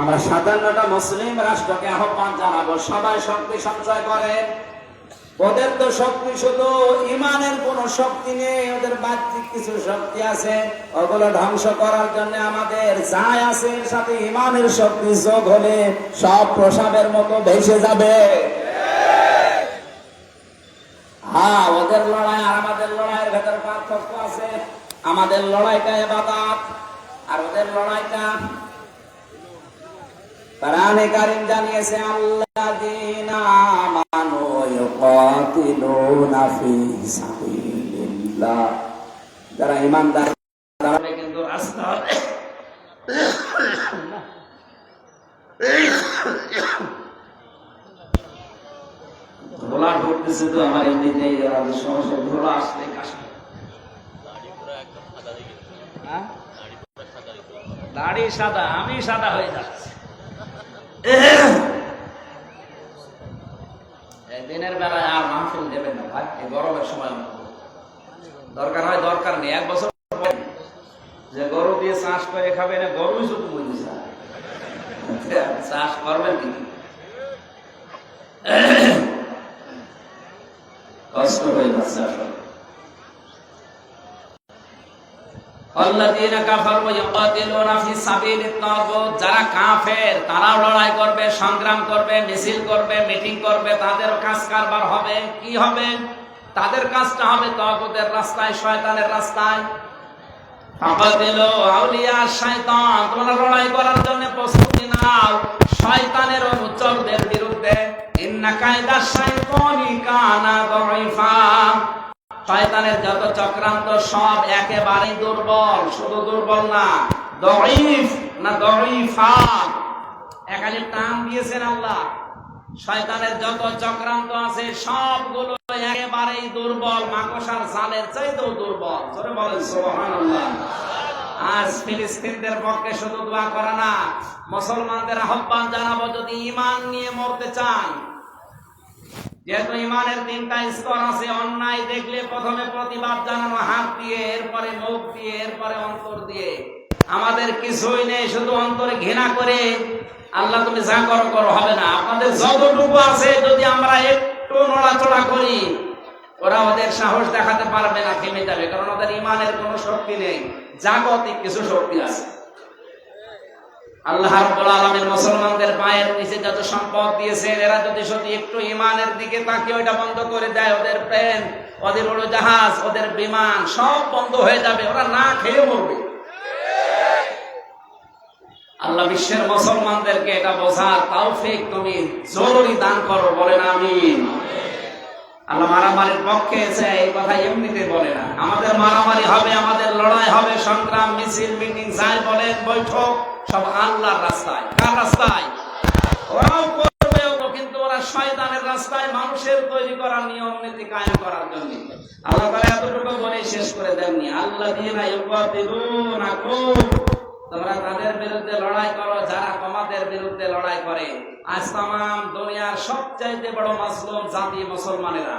আমরা সাতান্নটা মুসলিম রাষ্ট্রকে আহ্বান জানাব। সবাই শক্তি সঞ্চয় করেন। ওদের তো শক্তি শুধু ইমানের কোন শক্তি নেই, ওদের বাহ্যিক কিছু শক্তি আছে। ওগুলো ধ্বংস করার জন্য আমাদের যাই আছে, এর সাথে ইমানের শক্তি যোগ হলে সব প্রসাবের মতো ভেসে যাবে। হ্যাঁ ওদের লড়াই আর আমাদের লড়াইয়ের ভেতর পার্থক্য আছে। আমাদের লড়াইটা এবাদাত, আর ওদের লড়াইটা কোরআনে কারীম জানিয়েছে, আল্লাযীনা আমানু যারা ঈমানদার কিন্তু ধোলা ঢুকতেছে তো, আমার এমনিতেই সমস্যা ধোলা আসলে? দাড়ি সাদা, আমি সাদা হয়ে যাচ্ছি। দিনের বেলায় আর মাহফিল দেবেন না ভাই, এই গরমের সময় দরকার হয়, দরকার নেই। এক বছর যে গরু দিয়ে চাষ করে খাবে না গরুই শুধু বুঝি চাষ। করবেন কি? কষ্ট হয়ে যাচ্ছে আসলে আল্লাযীনা কাফারু ইয়াকাতিলুনা ফি সাবিলিত তাগুত যারা কাফের তারাও লড়াই করার জন্য প্রস্তুতি নাও শয়তানের অনুচরদের বিরুদ্ধে। কানা শয়তানের যত চক্রান্ত, সব একেবারেই দুর্বল। শুধু দুর্বল না দইফ না দইফা একালি টান দিয়েছেন আল্লাহ। শয়তানের যত চক্রান্ত আছে, সবগুলো একেবারেই দুর্বল। মাকসার জালের চাইতেও দুর্বল। জোরে বলেন, সুবহানাল্লাহ। আজ ফিলিস্তিনদের পক্ষে শুধু দোয়া করে না, মুসলমানদের আহ্বান জানাব, যদি ইমান নিয়ে মরতে চান যেহেতু ইমানের তিনটা স্তর আছে, অন্যায় দেখলে প্রথমে প্রতিবাদ জানানো, হাত দিয়ে, এরপরে মুখ দিয়ে, এরপরে অন্তর দিয়ে। আমাদের কিছুই নেই, শুধু অন্তরে ঘৃণা করে। আল্লাহ, তুমি যা করো করো, হবে না। আপনাদের যতটুকু আছে, যদি আমরা একটু নড়াচড়া করি, ওরা ওদের সাহস দেখাতে পারবে না থেমে যাবে। কারণ ওদের ইমানের কোনো শক্তি নেই। জাগতিক কিছু শক্তি আছে। আল্লাহ রাব্বুল আলামিন মুসলমানদের পায়ের নিচে যত সম্পদ দিয়েছেন, এরা যদি শুধু একটু দিকে তাকিয়ে ওইটা বন্ধ করে দেয়, ওদের প্লেন, ওদের ওদের বিমান সব বন্ধ হয়ে যাবে, ওরা না খেয়ে মরবে। আল্লাহ বিশ্বের মুসলমানদেরকে এটা বোঝার তৌফিক তুমি জরুরি দান করো, বলেন আমিন। আল্লাহ মারামারির পক্ষে এসে এই কথা এমনিতে বলে না। আমাদের মারামারি হবে, আমাদের লড়াই হবে, সংগ্রাম, মিছিল, মিটিং, যাই বলেন, বৈঠক। সব আল্লাহর রাস্তায়। কার রাস্তায়? ওরাও করবে কিন্তু ওরা শয়তানের রাস্তায় মানুষের তৈরি নিয়ম, নীতি কায়েম করার জন্য। আল্লাহ তাআলা এতটুকু বলে শেষ করে দেননি। আল্লাহ দিনা ইউকাতিলুনাকুম তোমরা তাদের বিরুদ্ধে লড়াই করো, যারা তোমাদের বিরুদ্ধে লড়াই করে। আজ তাম দুনিয়ার সবচাইতে বড় মাসলুম জাতি মুসলমানেরা।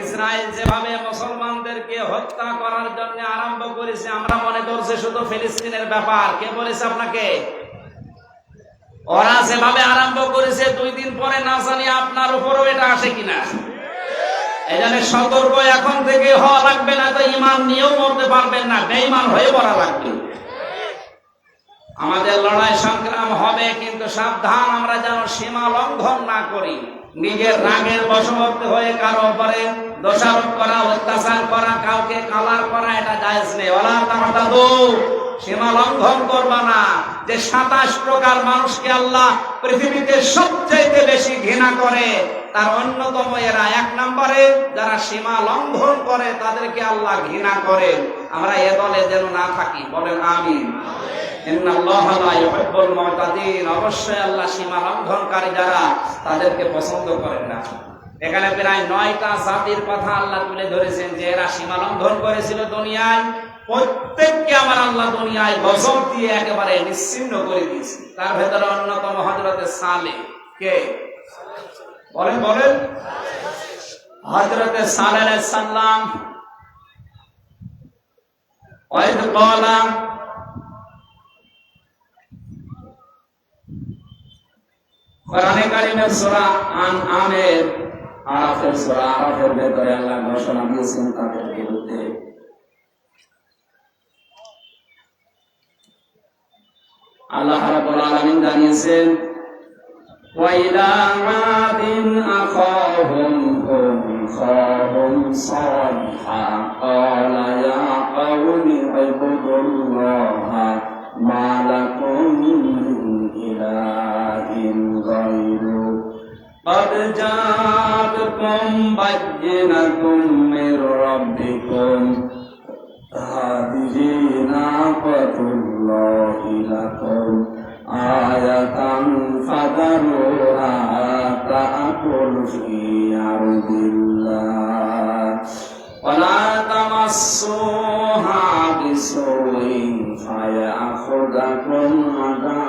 ইসরায়েল যেভাবে মুসলমানদেরকে হত্যা করার জন্য আরম্ভ করেছে, আমরা মনে করছি শুধু ফিলিস্তিনের ব্যাপার। কে বলেছে আপনাকে? ওরা যেভাবে আরম্ভ করেছে, দুই দিন পরে না জানি আপনার উপরও এটা আসে কিনা। সতর্ক এখন থেকে হওয়া লাগবে, না তো ইমান নিয়েও মরতে পারবেন না, বেঈমান হয়ে পড়া লাগবে। আমাদের লড়াই সংগ্রাম হবে, কিন্তু সাবধান আমরা যেন সীমা লঙ্ঘন না করি। নিজের রাগের বশবর্তী হয়ে কারও উপরে দোষারোপ করা, অত্যাচার করা, কাউকে কালার করা, এটা জায়েজ নেই। ওলা তারা দাদু সীমা লঙ্ঘন করবা না। যে সাতাশ প্রকার মানুষকে আল্লাহ পৃথিবীতে সবচাইতে বেশি ঘৃণা করে, তার অন্যতম এরা এক নম্বরে, যারা সীমা লঙ্ঘন করে, তাদেরকে আল্লাহ ঘৃণা করে আমরা এ দলে যেন না থাকি। বলেন আমিন। অবশ্যই আল্লাহ সীমা লঙ্ঘনকারী যারা, তাদেরকে পছন্দ করেন না। এখানে প্রায় নয়টা জাতির কথা আল্লাহ তুলে ধরেছেন যে এরা সীমা লঙ্ঘন করেছিল দুনিয়ায়। প্রত্যেককে আমার আল্লাহ দুনিয়ায় গজব দিয়ে একেবারে নিশ্চিন্ন করে দিয়েছে। তার ভেতরে অন্যতম হজরতে সালে কে? বলেন বলেন। হজরতে সালে আলাইহিস কোরআনে কারিমের সূরা আন আমের, আরাফের সূরা আরাফের ভেতরে আল্লাহ ঘোষণা দিয়েছেন তাদের বিরুদ্ধে আল্লাহ রাব্বুল আলামিন জানিয়েছেন, ওয়াইলা আদিন আখাহুম হুম খাহুম সালহা ইয়া ইবুদুল্লাহ মা লাকুম মিন ইলাহিন। غيره قد جاءتكم بينة من ربكم هذه ناقة الله لكم آية فذروها تأكل في أرض الله ولا تمسوها بسوء فيأخذكم عذاب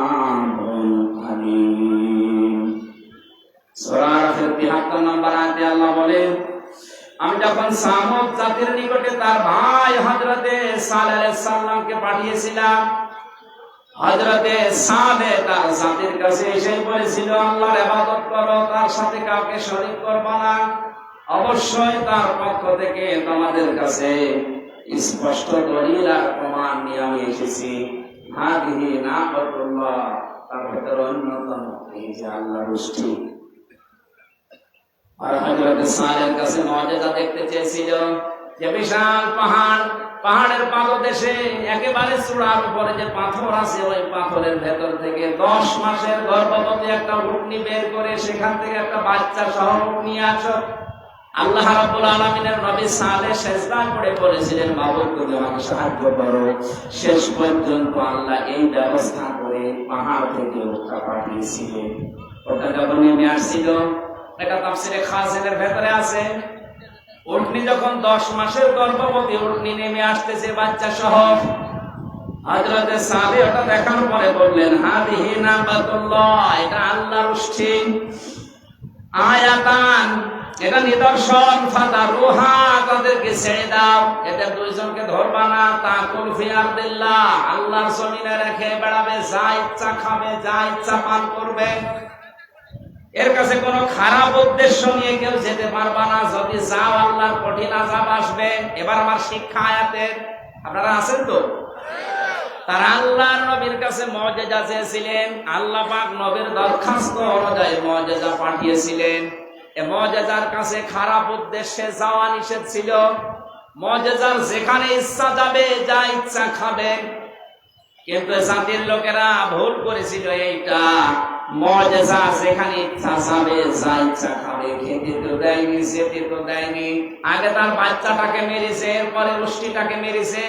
সূরা আরাফের 73 নম্বর আয়াতে আল্লাহ বলেন আমি যখন জাতির নিকটে তার ভাই আলাইহিস পাঠিয়েছিলাম তার জাতির কাছে এসে বলেছিল, আল্লাহর ইবাদত করো, তার সাথে কাউকে শরীক করবে না। অবশ্যই তার পক্ষ থেকে তোমাদের কাছে স্পষ্ট দলিল আর প্রমাণ নিয়ে আমি এসেছি। হাদিহি নাকাতুল্লাহ, তার ভেতরে অন্যতম এই যে আল্লাহর উষ্টি আর কাছে দেখতে চেয়েছিল যে বিশাল পাহাড়, পাহাড়ের পাদদেশে একেবারে চূড়ার উপরে যে পাথর আছে, ওই পাথরের ভেতর থেকে দশ মাসের গর্ভবতী একটা উটনি বের করে সেখান থেকে একটা বাচ্চা সহ নিয়ে আসো আল্লাহ রাব্বুল আলামিনের নবী সালেহ সেজদা করে বলেছিলেন মাবুদ তুমি আমাকে সাহায্য করো। শেষ পর্যন্ত আল্লাহ এই ব্যবস্থা করে পাহাড় থেকে উটটা পাঠিয়েছিলেন। ওটা যখন নেমে আসছিল এটা তাফসিরে খাজিনের ভেতরে আছে। উটনি যখন দশ মাসের গর্ভবতী উটনি নেমে আসতেছে বাচ্চা সহ হযরতে সালে ওটা দেখার পরে বললেন হাদিহি নাবাতুল্লাহ, এটা আল্লাহর উষ্ঠি আয়াতান, এটা নিদর্শন। ফাতা রুহা, তাদেরকে ছেড়ে দাও। এদের দুইজনকে ধরবা না। তা কুলফি আব্দুল্লাহ আল্লাহর জমিনে রেখে বেড়াবে, যা ইচ্ছা খাবে, যা ইচ্ছা পান করবে। এর কাছে কোনো খারাপ উদ্দেশ্য নিয়ে কেউ যেতে পারবা না। যদি যাও, আল্লাহর কঠিন আজাব আসবে। এবার আমার শিক্ষা আয়াতের, আপনারা আছেন তো? তারা নবীর কাছে চেয়েছিলেন। আল্লাহ পাক নবীর দরখাস্ত অনুযায়ী পাঠিয়েছিলেন। এ মজেজার কাছে খারাপ উদ্দেশ্যে যাওয়া নিষেধ ছিল। মজেজার যেখানে ইচ্ছা যাবে, যা ইচ্ছা খাবে। কিন্তু জাতির লোকেরা ভুল করেছিল এইটা। মজেজা যেখানে ইচ্ছা যাবে যা ইচ্ছা খাবে খেতে তো দেয়নি যেতে তো দেয়নি। আগে তার বাচ্চাটাকে মেরেছে, এরপরে গোষ্ঠীটাকে মেরেছে।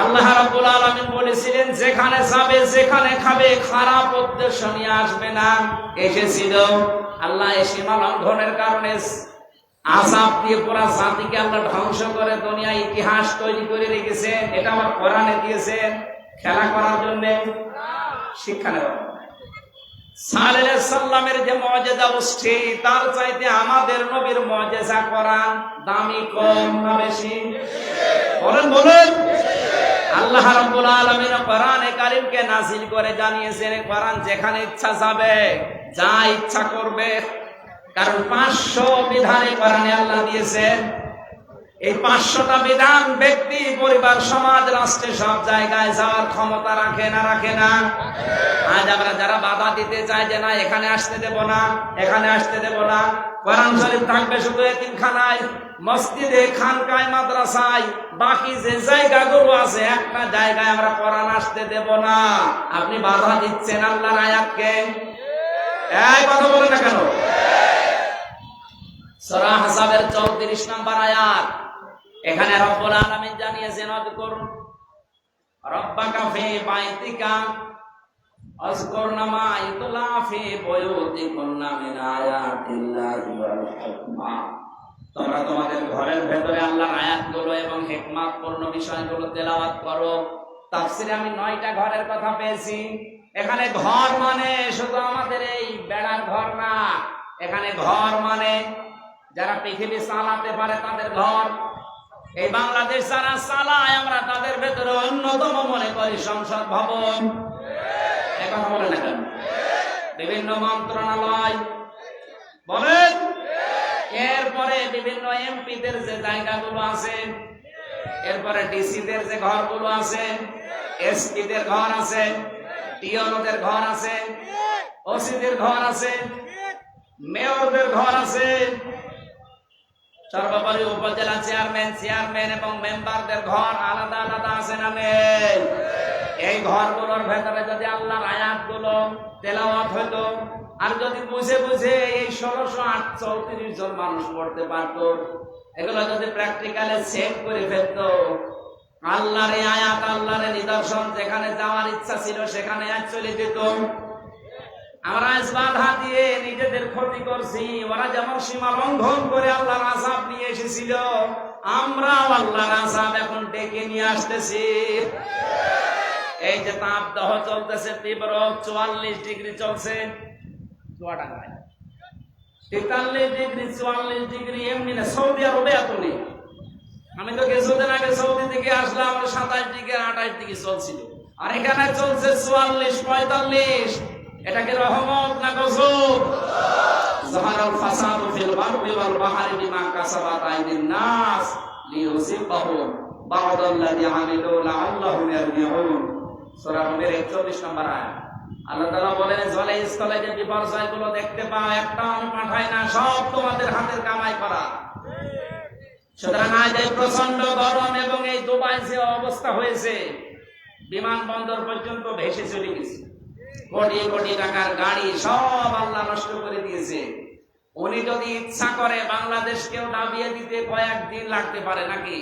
আল্লাহ রাব্বুল আলামিন বলেছিলেন, যেখানে যাবে, যেখানে খাবে, খারাপ উদ্দেশ্য নিয়ে আসবে না। এসেছিল আল্লাহ এই সীমা লঙ্ঘনের কারণে। আজাব দিয়ে পুরা জাতিকে আল্লাহ ধ্বংস করে দুনিয়া ইতিহাস তৈরি করে রেখেছেন এটা আমার কোরআনে দিয়েছেন খেলা করার জন্য শিক্ষা নেওয়া। সাল্লামের যে মজেদা গোষ্ঠী, তার চাইতে আমাদের নবীর করান দামি কম বেশি? বলেন বলেন। আল্লাহ রাব্বুল আলামিন কোরআনে কারীমকে করে জানিয়েছেন, কোরআন যেখানে ইচ্ছা যাবে, যা ইচ্ছা করবে। কারণ 500 বিধানে কোরআনে আল্লাহ দিয়েছেন এই পাঁচশোটা বিধান ব্যক্তি, পরিবার, সমাজ, রাষ্ট্রে, সব জায়গায় যাওয়ার ক্ষমতা রাখে না রাখে না। আজ আমরা যারা বাধা দিতে চাই যে না, এখানে আসতে দেব না, এখানে আসতে দেব না, কোরআন শরীফ থাকবে শুধু মসজিদে, খানকায়, মাদ্রাসায়, বাকি যে জায়গাগুলো আছে, একটা জায়গায় আমরা কোরআন আসতে দেব না। আপনি বাধা দিচ্ছেন আল্লাহর আয়াতকে? এই কথা বলে না কেন? সূরা হাসাবের 34 নম্বর আয়াত। এখানে রব্বুল জানিয়েছেন রব্বাকা বাইতিকা আযকুরনা মা ইতলা মিন আয়াতিল্লাহি ওয়াল হিকমা। তোমরা তোমাদের ঘরের ভেতরে আল্লাহর আয়াতগুলো এবং হিকমতপূর্ণ বিষয়গুলো তেলাওয়াত করো। তাফসিরে আমি নয়টা ঘরের কথা পেয়েছি। এখানে ঘর মানে শুধু আমাদের এই বেড়ার ঘর না, এখানে ঘর মানে যারা পৃথিবী চালাতে পারে তাদের ঘর। এই বাংলাদেশ যারা চালায়, আমরা তাদের ভেতরে অন্যতম মনে করি সংসদ ভবন। কথা বলে না বিভিন্ন মন্ত্রণালয়। বলেন? এরপরে বিভিন্ন এমপিদের যে জায়গাগুলো আছে, এরপরে ডিসিদের যে ঘরগুলো আছে, এসপিদের ঘর আছে টিওনোদের ঘর আছে, ওসিদের ঘর আছে, মেয়রদের ঘর আছে সর্বোপরি উপজেলা চেয়ারম্যান চেয়ারম্যান এবং মেম্বারদের ঘর আলাদা আলাদা আছে না নেই? এই ঘরগুলোর ভেতরে যদি আল্লাহর আয়াতগুলো তেলাওয়াত হইতো, আর যদি বুঝে বুঝে এই ষোলোশো আট চৌত্রিশ জন মানুষ পড়তে পারতো, এগুলো যদি প্র্যাকটিক্যালে সেট করে ফেলতো, আল্লাহর আয়াত, আল্লাহর নিদর্শন যেখানে যাওয়ার ইচ্ছা ছিল সেখানে চলে যেত। আমরা আজ বাধা দিয়ে নিজেদের ক্ষতি করছি। ওরা যেমন সীমা লঙ্ঘন করে আল্লাহর আসাব নিয়ে এসেছিল, আমরাও আল্লাহর আসাব এখন ডেকে নিয়ে আসতেছি। এই যে তাপ দহ চলতেছে তীব্র, চুয়াল্লিশ ডিগ্রি চলছে। তেতাল্লিশ ডিগ্রি, চুয়াল্লিশ ডিগ্রি, এমনি না, সৌদি আরবে এত নেই। আমি তো কিছুদিন আগে সৌদি থেকে আসলাম আমার সাতাশ ডিগ্রি, আঠাশ ডিগ্রি চলছিল। আর এখানে চলছে চুয়াল্লিশ, পঁয়তাল্লিশ। এটাকে রহমত না গজব ফিল ওয়াল বিমা কাসাবাত নাস লিইউসিবাহুম বা'দাল্লাযী আমিলু লাআল্লাহুম ইয়ারজিউন সূরা 41 নম্বর আয়াত। আল্লাহ তাআলা বলেন জলে যে বিপর্যয়গুলো দেখতে পাও একটা আমি পাঠাই না, সব তোমাদের হাতের কামাই করা। সুতরাং আজ এই প্রচণ্ড গরম এবং এই দুবাই যে অবস্থা হয়েছে, বিমানবন্দর পর্যন্ত ভেসে চলে গেছে। কোটি কোটি টাকার গাড়ি সব আল্লাহ নষ্ট করে দিয়েছে। উনি যদি ইচ্ছা করে বাংলাদেশকেও দাবিয়ে দিতে কয়েকদিন লাগতে পারে নাকি?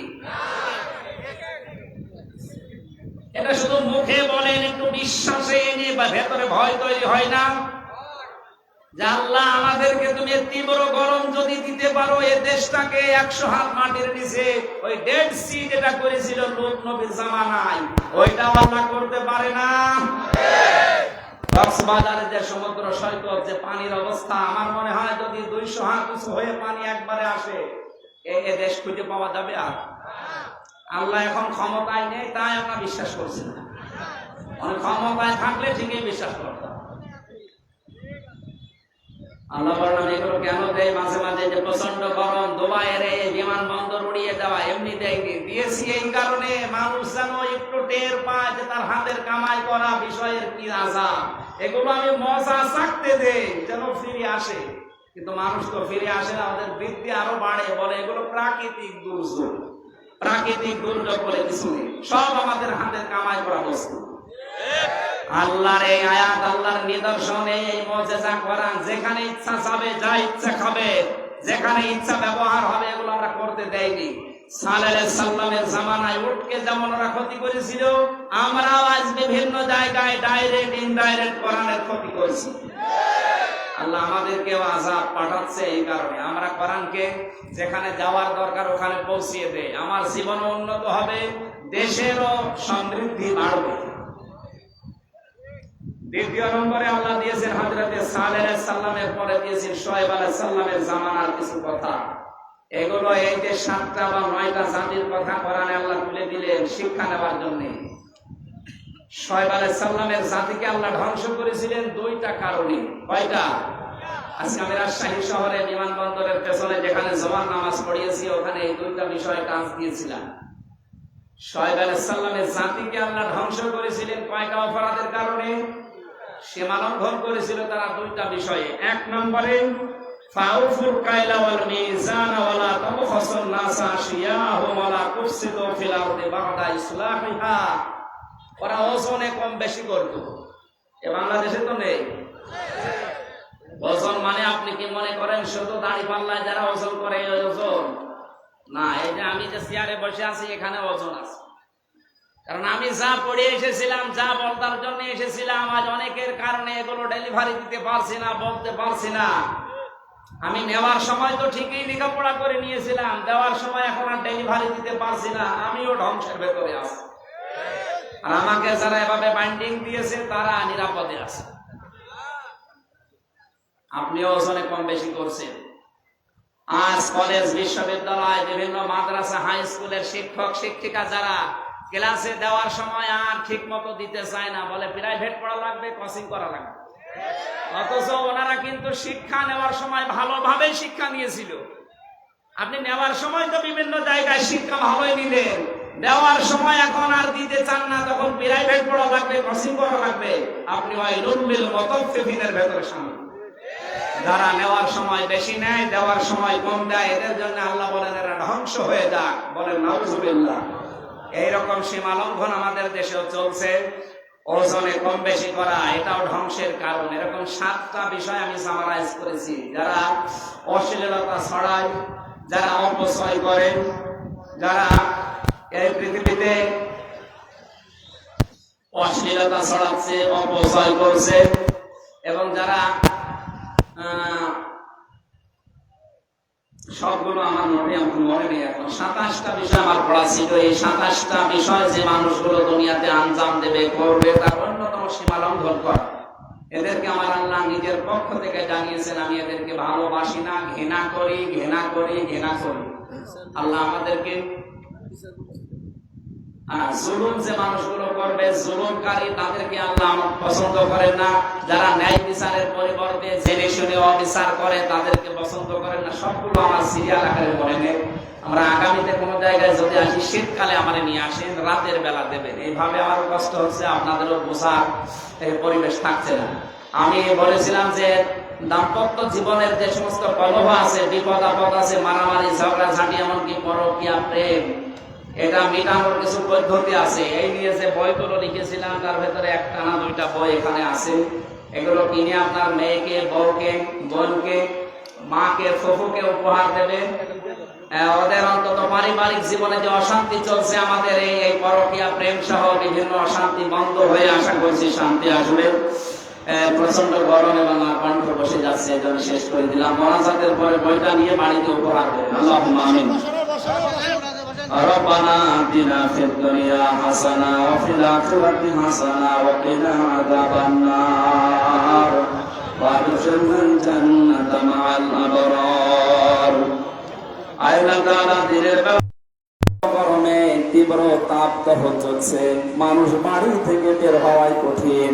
এটা শুধু মুখে বলেন, একটু বিশ্বাসে এনে বা ভেতরে ভয় তৈরি হয় না। আমাদেরকে তুমি তীব্র গরম যদি দিতে পারো, এ দেশটাকে একশো হাত মাটির নিচে ওই ডেড সি যেটা করেছিল লোক নবীর জামানায়, ওইটাও আল্লাহ করতে পারে না। সমুদ্র সৈকত, যে পানির অবস্থা, আমার মনে হয় যদি দুইশো হয়ে পানি একবারে আসে, এ দেশ খুঁজে পাওয়া যাবে আর? আল্লাহ এখন ক্ষমতায় নেই, তাই আমরা বিশ্বাস করছি না। ক্ষমতায় থাকলে ঠিকই বিশ্বাস করতাম আল্লাহ এগুলো কেন দেয় মাঝে মাঝে যে প্রচণ্ড গরম এই বিমানবন্দর উড়িয়ে দেওয়া, এমনি দেয়নি দিয়েছি এই কারণে মানুষ যেন একটু টের পায় যে তার হাতের কামাই করা বিষয়ের কি আশা এগুলো আমি মজা চাকতে দেই, যেন ফিরে আসে। কিন্তু মানুষ তো ফিরে আসে না, ওদের বৃদ্ধি আরও বাড়ে, বলে এগুলো প্রাকৃতিক দুর্যোগ। প্রাকৃতিক দুর্যোগ বলে কিছু নেই, সব আমাদের হাতের কামাই করা বস্তু। আল্লাহর এই আয়াত, আল্লাহর নিদর্শনে, এই মজেজা করান যেখানে ইচ্ছা যাবে যা ইচ্ছা খাবে, যেখানে ইচ্ছা ব্যবহার হবে, এগুলো আমরা করতে দেয়নি যেখানে যাওয়ার দরকার ওখানে পৌঁছিয়ে দেয় আমার জীবনও উন্নত হবে, দেশেরও সমৃদ্ধি বাড়বে। দ্বিতীয় নম্বরে আল্লাহ দিয়েছেন হজরতে সালেহ সাল্লামের পরে দিয়েছেন শোয়েব আলাহ সাল্লামের জামানার কিছু কথা। এগুলো এই যে সাতটা বা নয়টা জাতির কথা কোরআনে আল্লাহ তুলে দিলেন শিক্ষা নেওয়ার জন্য। শোয়েব সাল্লামের জাতিকে আল্লাহ ধ্বংস করেছিলেন দুইটা কারণে। কয়টা? আজকে আমি রাজশাহী শহরে বিমানবন্দরের পেছনে যেখানে নামাজ পড়িয়েছি, ওখানে এই দুইটা বিষয়ে টাচ দিয়েছিলাম। শোয়েব আলাহ সাল্লামের জাতিকে আল্লাহ ধ্বংস করেছিলেন কয়টা অপরাধের কারণে? সীমা লঙ্ঘন করেছিল তারা দুইটা বিষয়ে। এক নম্বরে ফাউফুল কাইলা ওয়াল মিজান ওয়ালা তাবখাসুন নাসা শিয়াহুম ওয়ালা তুফসিদু ফিল আরদি বা'দা ওরা ওজনে কম বেশি করত এ বাংলাদেশে তো নেই। ওজন মানে আপনি কি মনে করেন শুধু দাড়ি পাল্লায় যারা ওজন করে ওজন? না, এই যে আমি যে চেয়ারে বসে আছি, এখানে ওজন আছে। কারণ আমি যা পড়ে এসেছিলাম, যা বলতার জন্য এসেছিলাম, আজ অনেকের কারণে এগুলো ডেলিভারি দিতে পারছি না, বলতে পারছি না। আমি নেওয়ার সময় তো ঠিকই লেখাপড়া করে নিয়েছিলাম, দেওয়ার সময় এখন আর ডেলিভারি দিতে পারছি না, আমিও ধ্বংসের ভেতরে আছি। আর আমাকে যারা এভাবে বাইন্ডিং দিয়েছে, তারা নিরাপদে আছে। আপনিও ওজনে কম বেশি করছেন। আজ কলেজ, বিশ্ববিদ্যালয়, বিভিন্ন মাদ্রাসা হাই স্কুলের শিক্ষক, শিক্ষিকা যারা ক্লাসে দেওয়ার সময় আর ঠিক মতো দিতে চায় না, বলে প্রাইভেট পড়া লাগবে কোচিং করা লাগবে। অথচ ওনারা কিন্তু শিক্ষা নেওয়ার সময় ভালোভাবে শিক্ষা নিয়েছিল। আপনি নেওয়ার সময় তো বিভিন্ন জায়গায় শিক্ষা ভালোই নিলেন দেওয়ার সময় এখন আর দিতে চান না, তখন প্রাইভেট পড়া লাগবে কোচিং করা লাগবে। আপনি ওই রুমিল মতফিফিনের ভেতরে সামিল যারা নেওয়ার সময় বেশি নেয়, দেওয়ার সময় কম দেয়, এদের জন্য আল্লাহ বলেন, এরা ধ্বংস হয়ে যাক। বলেন, নাউজুবিল্লাহ। এইরকম সীমা লঙ্ঘন আমাদের দেশেও চলছে। ওজনে কম বেশি করা, এটাও ধ্বংসের কারণ। এরকম সাতটা বিষয় আমি সামারাইজ করেছি। যারা অশ্লীলতা ছড়ায়, যারা অপচয় করে, যারা এই পৃথিবীতে অশ্লীলতা ছড়াচ্ছে, অপচয় করছে, এবং যারা সবগুলো আমার মনে মনে নেই এখন। সাতাশটা বিষয় আমার পড়া ছিল। এই সাতাশটা বিষয় যে মানুষগুলো দুনিয়াতে আঞ্জাম দেবে, করবে, তার অন্যতম সীমা লঙ্ঘন করা। এদেরকে আমার আল্লাহ নিজের পক্ষ থেকে জানিয়েছেন, আমি এদেরকে ভালোবাসি না ঘেনা করি ঘেনা করি ঘেনা করি। আল্লাহ আমাদেরকে শীতকালে আমার নিয়ে আসেন, রাতের বেলা দেবেন। এইভাবে আমার কষ্ট হচ্ছে, আপনাদেরও বোঝার পরিবেশ থাকছে না। আমি বলেছিলাম যে, দাম্পত্য জীবনের যে সমস্ত কলহ আছে, বিপদ আপদ আছে, মারামারি, ঝগড়া, ঝাঁটি, এমনকি পরকিয়া, প্রেম এটা মেটানোর কিছু পদ্ধতি আছে এই নিয়ে যে বইগুলো লিখেছিলাম তার ভেতরে একটা না দুইটা বই এখানে আছে এগুলো কিনে আপনার মেয়েকে বউকে বোনকে মাকে ফুফুকে উপহার দেবে ওদের অন্তত পারিবারিক জীবনে যে অশান্তি চলছে আমাদের এই এই পরকীয়া প্রেম সহ বিভিন্ন অশান্তি বন্ধ হয়ে আশা করছি শান্তি আসবে প্রচণ্ড গরম এবং কণ্ঠ বসে যাচ্ছে এই জন্য শেষ করে দিলাম মনাজাতের পরে বইটা নিয়ে বাড়িতে উপহার দেবে আল্লাহ আমিন ربنا آتنا في الدنيا حسنة وفي الآخرة حسنة وقنا عذاب النار وادخلنا الجنة مع الأبرار আয়না তারা দিনের বেলা গরমে তীব্র তাপদাহ চলছে মানুষ বাড়ি থেকে বের হওয়াই কঠিন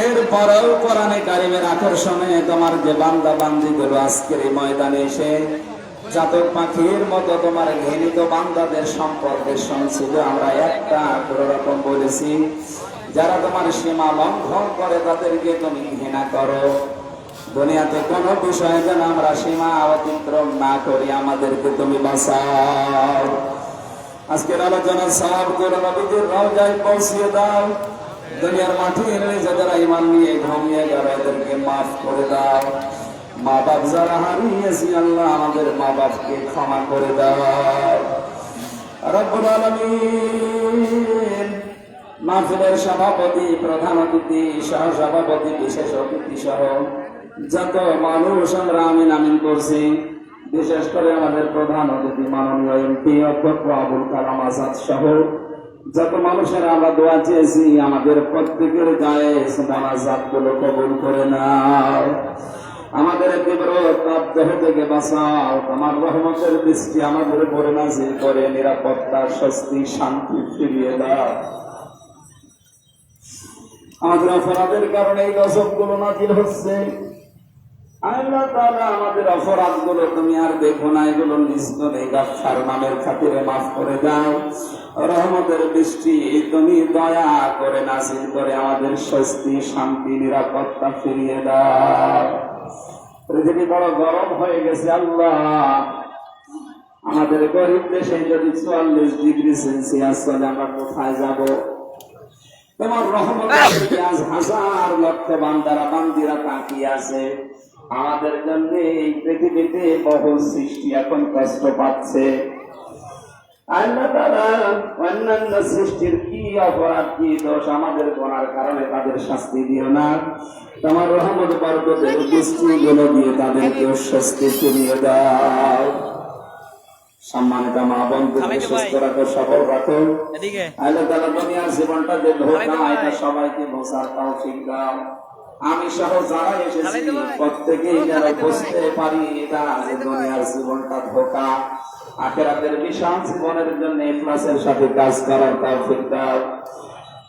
এরপরেও কোরআনে কারিমের আকর্ষণে তোমার যে বান্দা বান্দি গুলো আজকের এই ময়দানে এসে জাতক পাখির মতো তোমার ঘৃণিত বান্দাদের সম্পর্কে শুনছিল আমরা একটা কোনো রকম বলেছি, যারা তোমার সীমা লঙ্ঘন করে তাদেরকে তুমি ঘৃণা করো। দুনিয়াতে কোনো বিষয়ে যেন আমরা সীমা অতিক্রম না করি, আমাদেরকে তুমি বাঁচাও। আজকের আলোচনা সব করে নবীদের রওজায় পৌঁছিয়ে দাও। দুনিয়ার মাটির নিচে যারা ইমান নিয়ে ঘুমিয়ে গেল এদেরকে মাফ করে দাও। মা বাপ যারা হারিয়েছি, আল্লাহ আমাদের মা বাপকে ক্ষমা করে দাও। রব্বুল আলামিন মাহফিলের সভাপতি, প্রধান অতিথি সহ সভাপতি বিশেষ অতিথি সহ যত মানুষ আমরা আমিন আমিন করছি, বিশেষ করে আমাদের প্রধান অতিথি, মাননীয় এমপি, অধ্যক্ষ আবুল কালাম আজাদ সহ যত মানুষের আমরা দোয়া চেয়েছি, আমাদের প্রত্যেকের গায়ে মোনাজাতগুলো কবুল করে নাও। আমাদের তীব্র থেকে বাঁচাও। তোমার রহমতের দৃষ্টি আমাদের উপরে নাজিল করে, নিরাপত্তা, স্বস্তি, শান্তি ফিরিয়ে দাও। আমাদের অপরাধের কারণে এই গজবগুলো নাজিল হচ্ছে। আল্লাহ আমাদের অপরাধগুলো তুমি আর দেখো না, এগুলো নিস্তরে গাফার নামের খাতিরে মাফ করে দাও। রহমতের বৃষ্টি তুমি দয়া করে নাসিল করে আমাদের স্বস্তি, শান্তি, নিরাপত্তা ফিরিয়ে দাও। পৃথিবী বড় গরম হয়ে গেছে, আল্লাহ। আমাদের গরিব দেশে যদি চুয়াল্লিশ ডিগ্রি সেলসিয়াস চলে আমরা কোথায় যাব? তোমার রহমতের হাজার লক্ষ বান্দারা, বান্দিরা তাকিয়ে আছে। আমাদের জন্য এই পৃথিবীতে বহু সৃষ্টি এখন কষ্ট পাচ্ছে। আল্লাহ তারা অন্যান্য সৃষ্টির কি অপরাধ কি দোষ আমাদের গোনার কারণে তাদের শাস্তি দিও না? তোমার রহমত বরকতের দৃষ্টি গুলো দিয়ে তাদেরকে স্বস্তি ফিরিয়ে দাও। সম্মানিত মা বন্ধুকে সুস্থ রাখো সফল রাখো এদিকে। আল্লাহ তাআলা দুনিয়ার জীবনটা যে ধোকা এটা সবাইকে ভোসার তাও ঠিক দাও। আমি সহ যারা এসেছি প্রত্যেকেই যেন বুঝতে পারি এটা দুনিয়ার জীবনটা ধোকা। আখেরাতের বিশাল জীবনের জন্য ক্লাসের সাথে কাজ করার তার দাও।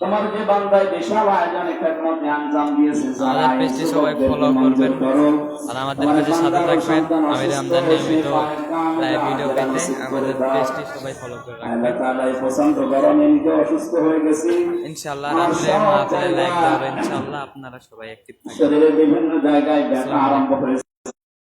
তোমার যে বান্দায় বিশাল আয়োজনে খেদমতে আঞ্জাম দিয়েছে পেজটি সবাই মঞ্জুর করবেন। করো। আর আমাদের সাথে থাকবেন। আমি রমজান নিয়মিত লাইভ ভিডিও পেতে আমাদের। পেজটি সবাই ফলো করে রাখবেন। আল্লাহ তাআলা গরমে নিজে অসুস্থ হয়ে গেছি। ইনশাআল্লাহ মাহফিলে জায়গায় ইনশাআল্লাহ আপনারা সবাই অ্যাক্টিভ থাকবেন। শরীরের বিভিন্ন জায়গায় ব্যথা আরম্ভ হয়েছে।